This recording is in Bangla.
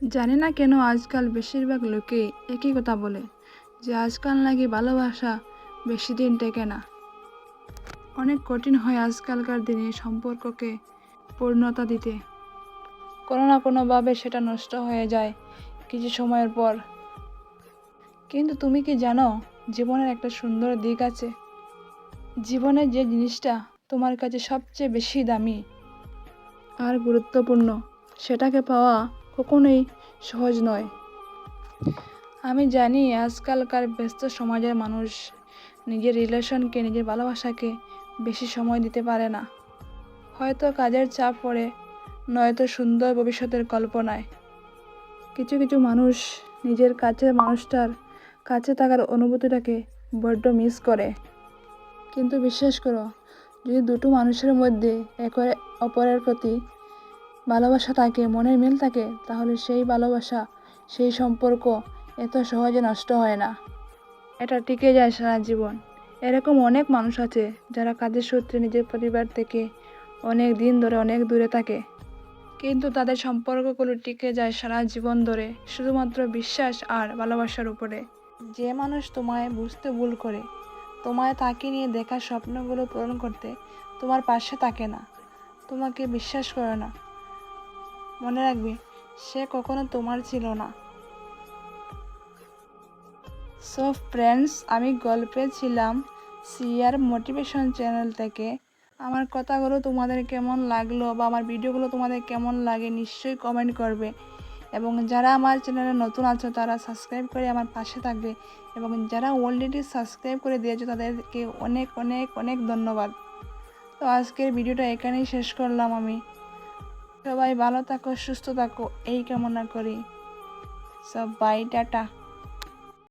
জানি না কেন আজকাল বেশিরভাগ লোকেই একই কথা বলে, যে আজকাল নাকি ভালোবাসা বেশি দিন টেকে না। অনেক কঠিন হয় আজকালকার দিনে সম্পর্ককে পূর্ণতা দিতে। কোনো না কোনোভাবে সেটা নষ্ট হয়ে যায় কিছু সময়ের পর। কিন্তু তুমি কি জানো, জীবনের একটা সুন্দর দিক আছে? জীবনের যে জিনিসটা তোমার কাছে সবচেয়ে বেশি দামি আর গুরুত্বপূর্ণ, সেটাকে পাওয়া কখনোই সহজ নয়। আমি জানি আজকালকার ব্যস্ত সমাজের মানুষ নিজের রিলেশনকে, নিজের ভালোবাসাকে বেশি সময় দিতে পারে না। হয়তো কাজের চাপ পড়ে, নয়তো সুন্দর ভবিষ্যতের কল্পনায়। কিছু কিছু মানুষ নিজের কাছের মানুষটার কাছে থাকার অনুভূতিটাকে বড্ড মিস করে। কিন্তু বিশ্বাস করো, যদি দুটো মানুষের মধ্যে একে অপরের প্রতি ভালোবাসা থাকে মনের মিল থাকে তাহলে সেই ভালোবাসা, সেই সম্পর্ক এত সহজে নষ্ট হয় না। এটা টিকে যায় সারা জীবন। এরকম অনেক মানুষ আছে যারা কাজের সূত্রে নিজের পরিবার থেকে অনেক দিন ধরে অনেক দূরে থাকে। কিন্তু তাদের সম্পর্কগুলো টিকে যায় সারা জীবন ধরে শুধুমাত্র বিশ্বাস আর ভালোবাসার উপরে। যে মানুষ তোমায় বুঝতে ভুল করে, তোমায় তাকে নিয়ে দেখা স্বপ্নগুলো পূরণ করতে তোমার পাশে থাকে না। তোমাকে বিশ্বাস করে না। মনে রাখবে, সে কখনো তোমার ছিল না। সো ফ্রেন্ডস আমি গল্পে ছিলাম সিয়ার মোটিভেশন চ্যানেল থেকে। আমার কথাগুলো তোমাদের কেমন লাগল বা আমার ভিডিওগুলো তোমাদের কেমন লাগে নিশ্চয়ই কমেন্ট করবে। এবং যারা আমার চ্যানেলে নতুন আছো, তারা সাবস্ক্রাইব করে আমার পাশে থাকবে। এবং যারা অলরেডি সাবস্ক্রাইব করে দিয়েছ, তাদেরকে অনেক অনেক অনেক ধন্যবাদ। তো আজকের ভিডিওটা এখানেই শেষ করলাম আমি। সবাই ভালো থাকো সুস্থ থাকো এই কামনা করি। সব বাই টাটা।